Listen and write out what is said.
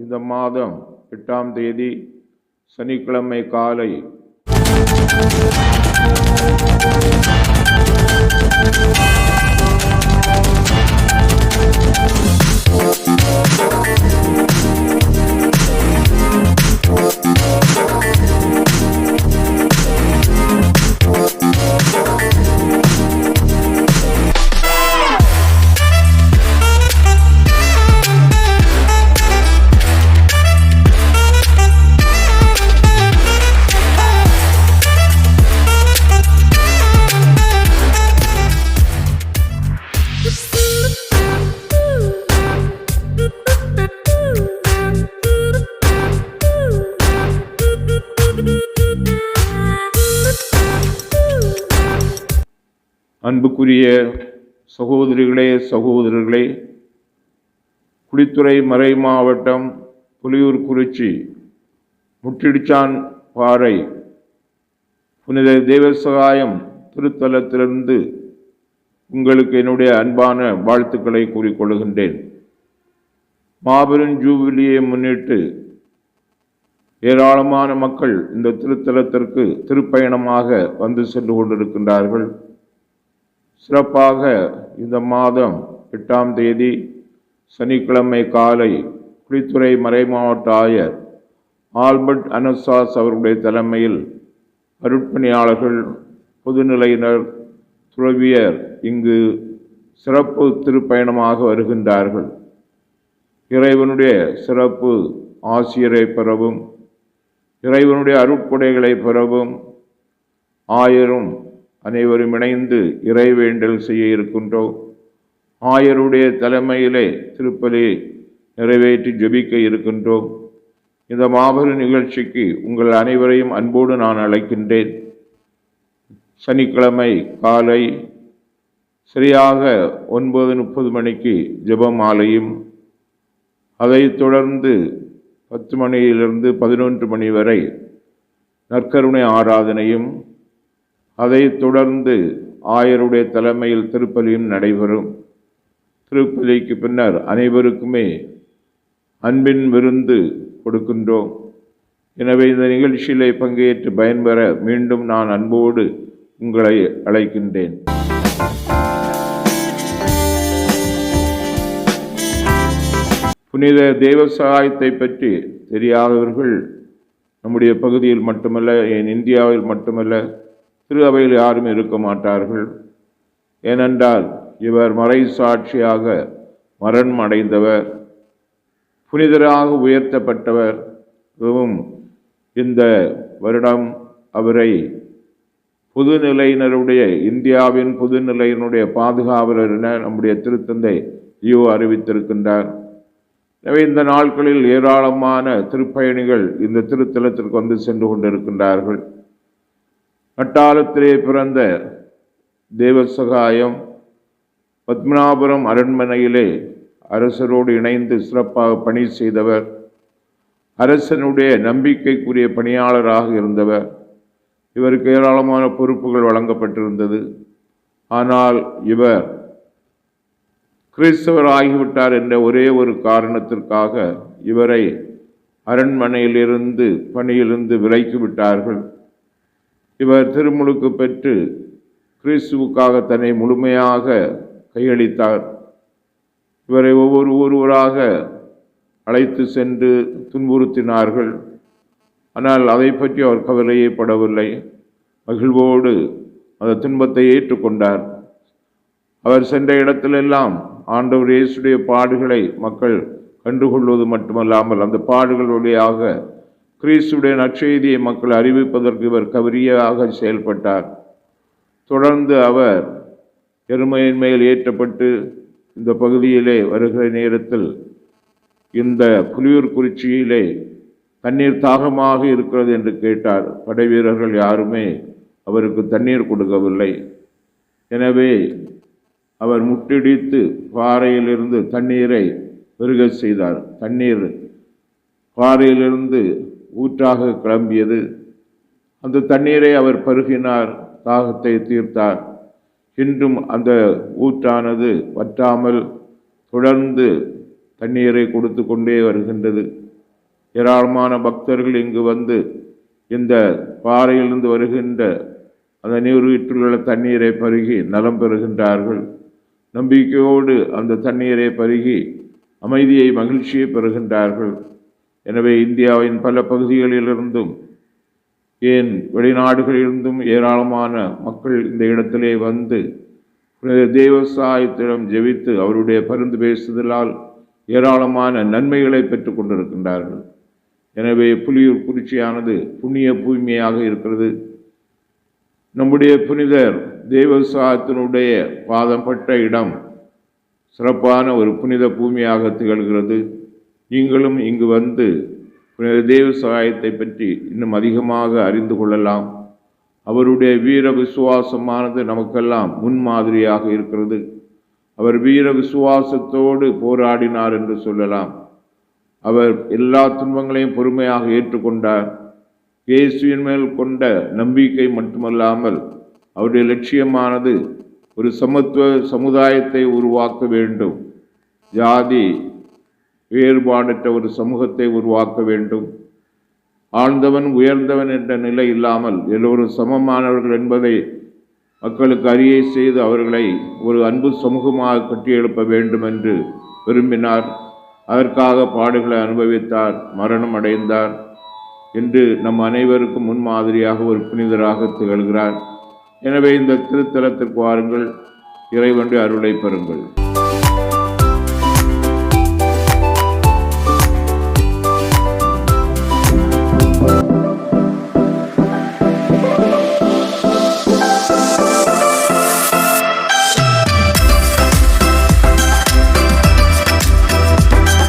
இந்த மாதம் எட்டாம் தேதி சனிக்கிழமை காலை அன்புக்குரிய சகோதரிகளே சகோதரர்களே குளித்துறை மறை மாவட்டம் புலியூர் குறிச்சி முட்டிடிச்சான் பாறை புனித தேவசகாயம் திருத்தலத்திலிருந்து உங்களுக்கு என்னுடைய அன்பான வாழ்த்துக்களை கூறிக்கொள்கின்றேன் மாபெரும் ஜூபிலியை முன்னிட்டு ஏராளமான மக்கள் இந்த திருத்தலத்திற்கு திருப்பயணமாக வந்து சென்று கொண்டிருக்கின்றார்கள். சிறப்பாக இந்த மாதம் எட்டாம் தேதி சனிக்கிழமை காலை குளித்துறை மறைமாவட்ட ஆயர் ஆல்பர்ட் அனசாஸ் அவர்களுடைய தலைமையில் அருட்பணியாளர்கள் பொதுநிலையினர் துறவியர் இங்கு சிறப்பு திருப்பயணமாக வருகின்றார்கள். இறைவனுடைய சிறப்பு ஆசிரியரை பெறவும் இறைவனுடைய அருட்கொடைகளை பெறவும் ஆயரும் அனைவரும் இணைந்து இறைவேண்டல் செய்ய இருக்கின்றோம். ஆயருடைய தலைமையிலே திருப்பலி நிறைவேற்றி ஜெபிக்க இருக்கின்றோம். இந்த மாபெரும் நிகழ்ச்சிக்கு உங்கள் அனைவரையும் அன்போடு நான் அழைக்கின்றேன். சனிக்கிழமை காலை சரியாக ஒன்பது முப்பது மணிக்கு ஜெபமாலையும் அதைத் தொடர்ந்து பத்து மணியிலிருந்து பதினொன்று மணி வரை நற்கருணை ஆராதனையும் அதைத் தொடர்ந்து ஆயருடைய தலைமையில் திருப்பலியும் நடைபெறும். திருப்பலிக்கு பின்னர் அனைவருக்குமே அன்பின் விருந்து கொடுக்கின்றோம். எனவே இந்த நிகழ்ச்சியிலே பங்கேற்று பயன்பெற மீண்டும் நான் அன்போடு உங்களை அழைக்கின்றேன். புனித தேவ சகாயத்தை பற்றி தெரியாதவர்கள் நம்முடைய பகுதியில் மட்டுமல்ல என் இந்தியாவில் மட்டுமல்ல திரு அவையில் யாரும் இருக்க மாட்டார்கள். ஏனென்றால் இவர் மறை சாட்சியாக மரணம் அடைந்தவர் புனிதராக உயர்த்தப்பட்டவர். அதுவும் இந்த வருடம் அவரை புதுநிலையினருடைய இந்தியாவின் புதுநிலையினுடைய பாதுகாவலர் என நம்முடைய திருத்தந்தை லியோ அறிவித்திருக்கின்றார். எனவே இந்த நாட்களில் ஏராளமான திருப்பயணிகள் இந்த திருத்தலத்திற்கு வந்து சென்று கொண்டிருக்கின்றார்கள். நட்டாளத்திலே பிறந்த தேவசகாயம் பத்மநாபுரம் அரண்மனையிலே அரசரோடு இணைந்து சிறப்பாக பணி செய்தவர். அரசனுடைய நம்பிக்கைக்குரிய பணியாளராக இருந்தவர். இவருக்கு ஏராளமான பொறுப்புகள் வழங்கப்பட்டிருந்தது. ஆனால் இவர் கிறிஸ்தவர் ஆகிவிட்டார் என்ற ஒரே ஒரு காரணத்திற்காக இவரை அரண்மனையிலிருந்து பணியிலிருந்து விலக்கி விட்டார்கள். இவர் திருமுழுக்கு பெற்று கிறிஸ்துவுக்காக தன்னை முழுமையாக கையளித்தார். இவரை ஒவ்வொரு ஒருவராக அழைத்து சென்று துன்புறுத்தினார்கள். ஆனால் அதை பற்றி அவர் கவலையே படவில்லை மகிழ்வோடு அந்த துன்பத்தை ஏற்றுக்கொண்டார். அவர் சென்ற இடத்திலெல்லாம் ஆண்டவர் இயேசுடைய பாடுகளை மக்கள் கண்டுகொள்வது மட்டுமல்லாமல் அந்த பாடுகள் வழியாக கிறிஸ்துடைய நற்செய்தியை மக்கள் அறிவிப்பதற்கு இவர் கவரியாக செயல்பட்டார். தொடர்ந்து அவர் எருமையின் மேல் ஏற்றப்பட்டு இந்த பகுதியிலே வருகிற நேரத்தில் இந்த புலியூர் குறிச்சியிலே தண்ணீர் தாகமாக இருக்கிறது என்று கேட்டார். படை வீரர்கள் யாருமே அவருக்கு தண்ணீர் கொடுக்கவில்லை. எனவே அவர் முட்டிடித்து பாறையிலிருந்து தண்ணீரை பெருக செய்தார். தண்ணீர் பாறையிலிருந்து ஊற்றாக கிளம்பியது. அந்த தண்ணீரை அவர் பருகினார் தாகத்தை தீர்த்தார். இன்றும் அந்த ஊற்றானது வற்றாமல் தொடர்ந்து தண்ணீரை கொடுத்து கொண்டே வருகின்றது. ஏராளமான பக்தர்கள் இங்கு வந்து இந்த பாறையிலிருந்து வருகின்ற அந்த நீரூற்றிலுள்ள தண்ணீரை பருகி நலம் பெறுகின்றார்கள். நம்பிக்கையோடு அந்த தண்ணீரை பருகி அமைதியை மகிழ்ச்சியை பெறுகின்றார்கள். எனவே இந்தியாவின் பல பகுதிகளிலிருந்தும் ஏன் வெளிநாடுகளிலிருந்தும் ஏராளமான மக்கள் இந்த இடத்திலே வந்து தேவசாயத்திடம் ஜெபித்து அவருடைய பரிந்து பேசுதலால் ஏராளமான நன்மைகளை பெற்றுக் கொண்டிருக்கின்றார்கள். எனவே புலியூர் குறிச்சியானது புண்ணிய பூமியாக இருக்கிறது. நம்முடைய புனிதர் தேவசாயத்தினுடைய பாதம் பட்ட இடம் சிறப்பான ஒரு புனித பூமியாக திகழ்கிறது. நீங்களும் இங்கு வந்து தேவ சகாயத்தை பற்றி இன்னும் அதிகமாக அறிந்து கொள்ளலாம். அவருடைய வீர விசுவாசமானது நமக்கெல்லாம் முன்மாதிரியாக இருக்கிறது. அவர் வீர விசுவாசத்தோடு போராடினார் என்று சொல்லலாம். அவர் எல்லா துன்பங்களையும் பொறுமையாக ஏற்றுக்கொண்டார். இயேசுவின் மேல் கொண்ட நம்பிக்கை மட்டுமல்லாமல் அவருடைய லட்சியமானது ஒரு சமத்துவ சமுதாயத்தை உருவாக்க வேண்டும். ஜாதி வேறுபாடற்ற ஒரு சமூகத்தை உருவாக்க வேண்டும். ஆழ்ந்தவன் உயர்ந்தவன் என்ற நிலை இல்லாமல் எல்லோரும் சமமானவர்கள் என்பதை மக்களுக்கு அறிய செய்து அவர்களை ஒரு அன்பு சமூகமாக கட்டியெழுப்ப வேண்டும் என்று விரும்பினார். அதற்காக பாடுகளை அனுபவித்தார் மரணம் அடைந்தார் என்று நம் அனைவருக்கும் முன்மாதிரியாக ஒரு புனிதராக திகழ்கிறார். எனவே இந்த திருத்தலத்திற்கு வாருங்கள் இறைவனுடைய அருளை பெறுங்கள்.